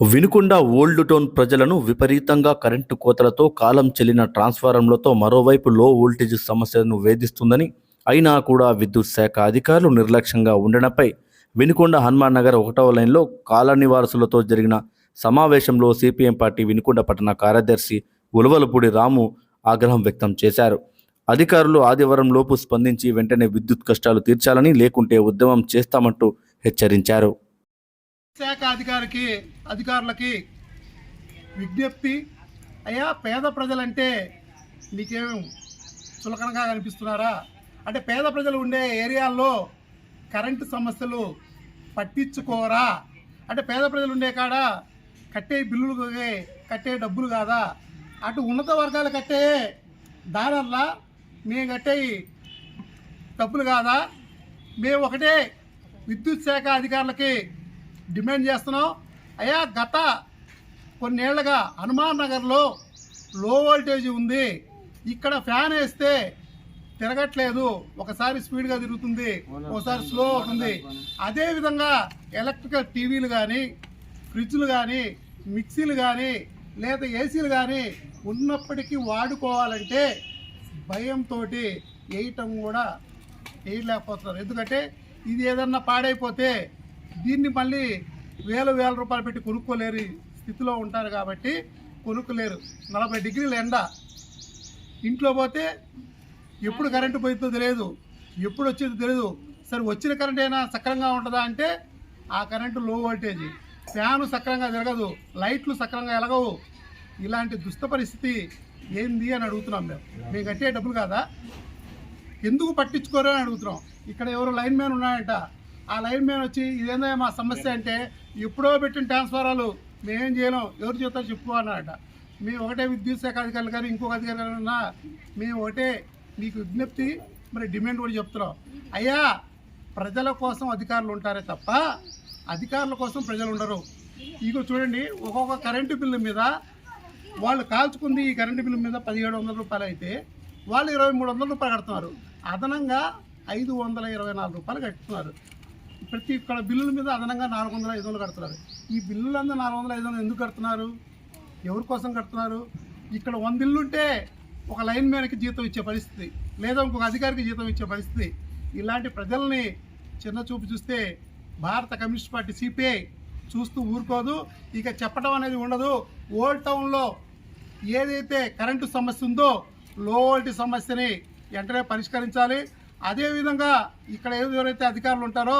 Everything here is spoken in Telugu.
వినుకొండ ఓల్డ్ టౌన్ ప్రజలను విపరీతంగా కరెంటు కోతలతో కాలం చెల్లిన ట్రాన్స్ఫారంలతో మరోవైపు లో వోల్టేజ్ సమస్యను వేధిస్తుందని అయినా కూడా విద్యుత్ శాఖ అధికారులు నిర్లక్ష్యంగా ఉండడంపై వినుకొండ హనుమాన్ నగర్ ఒకటవ లైన్లో కాలనీ వారసులతో జరిగిన సమావేశంలో సిపిఎం పార్టీ వినుకొండ పట్టణ కార్యదర్శి ఉలవలపూడి రాము ఆగ్రహం వ్యక్తం చేశారు. అధికారులు ఆదివారం లోపు స్పందించి వెంటనే విద్యుత్ కష్టాలు తీర్చాలని లేకుంటే ఉద్యమం చేస్తామంటూ హెచ్చరించారు. శాఖ అధికారికి అధికారులకి విజ్ఞప్తి. అయ్యా పేద ప్రజలంటే నీకేం చులకనగా కనిపిస్తున్నారా? అంటే పేద ప్రజలు ఉండే ఏరియాల్లో కరెంటు సమస్యలు పట్టించుకోరా? అంటే పేద ప్రజలు ఉండే కాడ కట్టే బిల్లులు కట్టే డబ్బులు కాదా? అటు ఉన్నత వర్గాలు కట్టే దానల్లా మేము కట్టే డబ్బులు కాదా? మేము ఒకటే విద్యుత్ శాఖ అధికారులకి డిమాండ్ చేస్తున్నాం. అయ్యా గత కొన్నేళ్ళుగా హనుమాన్ నగర్లో లో వోల్టేజ్ ఉంది. ఇక్కడ ఫ్యాన్ వేస్తే తిరగట్లేదు. ఒకసారి స్పీడ్గా తిరుగుతుంది. ఒకసారి స్లో అవుతుంది. అదేవిధంగా ఎలక్ట్రికల్ టీవీలు కానీ ఫ్రిడ్జ్లు కానీ మిక్సీలు కానీ లేదా ఏసీలు కానీ ఉన్నప్పటికీ వాడుకోవాలంటే భయంతో వేయటం కూడా వేయలేకపోతున్నారు. ఎందుకంటే ఇది ఏదన్నా పాడైపోతే దీన్ని మళ్ళీ వేల వేల రూపాయలు పెట్టి కొనుక్కోలేని స్థితిలో ఉంటారు కాబట్టి కొనుక్కోలేరు. నలభై డిగ్రీల ఎండ. ఇంట్లో పోతే ఎప్పుడు కరెంటు పోయిందో తెలియదు ఎప్పుడు వచ్చిందో తెలియదు సరే వచ్చిన కరెంట్ అయినా సక్రంగా ఉంటుందా అంటే ఆ కరెంటు లో వోల్టేజ్ ఫ్యాను సక్రంగా తిరగదు. లైట్లు సక్రంగా ఎలగవు ఇలాంటి దుస్థ పరిస్థితి ఏంది అని అడుగుతున్నాం మేము. మేము కట్టే డబ్బులు కాదా? ఎందుకు పట్టించుకోరు అని అడుగుతున్నాం. ఇక్కడ ఎవరు లైన్ మ్యాన్ ఉన్నాయంట ఆ లైన్ మ్యాన్ వచ్చి ఇదేందో మా సమస్య అంటే ఎప్పుడో పెట్టిన ట్రాన్స్ఫారాలు మేమేం చేయలేం ఎవరు చేస్తారో చెప్పు అన్నారట. మేము ఒకటే విద్యుత్ శాఖ అధికారులు కానీ ఇంకొక అధికారులు కానీ మేము ఒకటే మీకు విజ్ఞప్తి మరి డిమాండ్ కూడా చెప్తున్నాం. అయ్యా ప్రజల కోసం అధికారులు ఉంటారే తప్ప అధికారుల కోసం ప్రజలు ఉండరు. ఇక చూడండి ఒక్కొక్క కరెంటు బిల్లు మీద వాళ్ళు కాల్చుకుంది ఈ కరెంటు బిల్లు మీద పదిహేడు వందల రూపాయలు అయితే వాళ్ళు ఇరవై మూడు వందల రూపాయలు కడుతున్నారు. అదనంగా ఐదు వందల ఇరవై నాలుగు రూపాయలు కడుతున్నారు. ప్రతి ఒక్క బిల్లుల మీద అదనంగా నాలుగు వందల ఐదు వందలు కడుతున్నారు. ఈ బిల్లులందరూ నాలుగు వందల ఐదు వందలు ఎందుకు కడుతున్నారు? ఎవరి కోసం కడుతున్నారు? ఇక్కడ వంద ఇల్లు ఉంటే ఒక లైన్ మ్యాన్కి జీతం ఇచ్చే పరిస్థితి లేదా ఇంకొక అధికారికి జీతం ఇచ్చే పరిస్థితి. ఇలాంటి ప్రజల్ని చిన్న చూపు చూస్తే భారత కమ్యూనిస్ట్ పార్టీ సిపిఐ చూస్తూ ఊరుకోదు. ఇక చెప్పడం అనేది ఉండదు. ఓల్డ్ టౌన్లో ఏదైతే కరెంటు సమస్య ఉందో లో వోల్టేజ్ సమస్యని వెంటనే పరిష్కరించాలి. అదేవిధంగా ఇక్కడ ఎవరైతే అధికారులు ఉంటారో